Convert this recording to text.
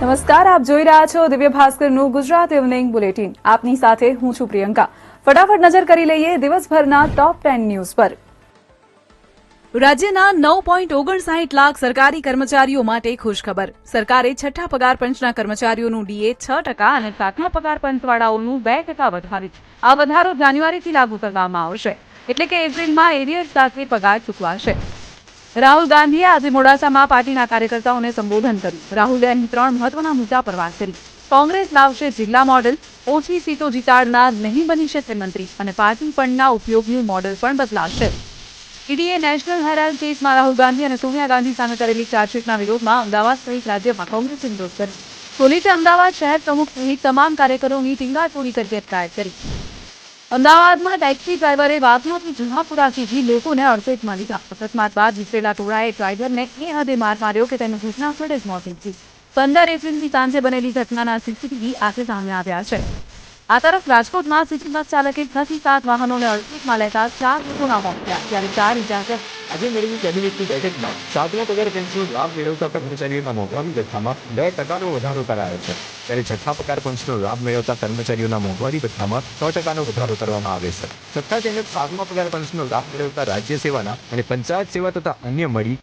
નમસ્કાર, આપ જોઈ રહ્યા છો દિવ્ય ભાસ્કરનું ગુજરાત ઇવનિંગ બુલેટિન. આપની સાથે હું છું પ્રિયંકા. ફટાફટ નજર કરી લઈએ દિવસભરના ટોપ ટેન ન્યૂઝ પર. રાજ્યના નવ પોઈન્ટ ઓગણસાઠ લાખ સરકારી કર્મચારીઓ માટે ખુશખબર. સરકારે છઠ્ઠા પગાર પંચના કર્મચારીઓનું ડીએ છ ટકા અને સાતમા પગાર પંચવાળાઓનું બે ટકા વધારે આ વધારો જાન્યુઆરીથી લાગુ કરવામાં આવશે. એટલે કે એપ્રિલમાં એરિયર સાથે પગાર ચૂકવાશે. રાહુલ ગાંધીએ આજે મોડાસામાં પાર્ટીના કાર્યકર્તાઓને સંબોધન કર્યું. રાહુલે ગાંધી ત્રણ મહત્વના મુદ્દા પર વાત કરી. કોંગ્રેસ લાવશે જિલ્લા મોડેલ, ઓછી સીટો જીતાડનાર નહીં બની શકે મંત્રી અને પાર્ટી ફંડના ઉપયોગનું મોડેલ પણ બદલાશે. ઈડીએ નેશનલ હેરાલ્ડ કેસમાં રાહુલ ગાંધી અને સોનિયા ગાંધી સામે કરેલી ચાર્જશીટના વિરોધમાં અમદાવાદ સહિત રાજ્યમાં કોંગ્રેસે વિરોધ કર્યો. પોલીસે અમદાવાદ શહેર પ્રમુખ સહિત તમામ કાર્યકરોની ટીંગાટોળી કરી અટકાયત કરી. અમદાવાદમાં ટેક્સી ડ્રાઈવરે વાતમાંથી જુહાપુરા સીધી લોકોને અડફેટમાં લીધા અકસ્માત બાદ વિસરેલા ટોળાએ ડ્રાઈવરને એ હદે માર માર્યો કે તેનું ઘટના સ્થળે જ મોત નીપજ્યું. પંદર એપ્રિલની સાંજે બનેલી ઘટનાના સીસીટીવી આજે સામે આવ્યા છે. આ તરફ રાજકોટમાં સિટી બસ ચાલકે છથી સાત વાહનોને અડફેટમાં લેતા ચાર લોકોના મોત થયા, જ્યારે ચાર ઇજાગ્રસ્ત. આજે મળેલી કેબિનેટની બેઠકમાં સાતમા પગાર પેન્શનનો લાભ મેળવતા કર્મચારીઓના મોંઘવારી જથ્થામાં બે ટકાનો વધારો કરાયો છે. ત્યારે છઠ્ઠા પગાર પંચનો લાભ મેળવતા કર્મચારીઓના મોંઘવારી ભથ્થામાં સો ટકાનો વધારો કરવામાં આવે છે. સત્તા તેમજ સાતમા પગાર પંચનો લાભ મેળવતા રાજ્ય સેવાના અને પંચાયત સેવા તથા અન્ય મળી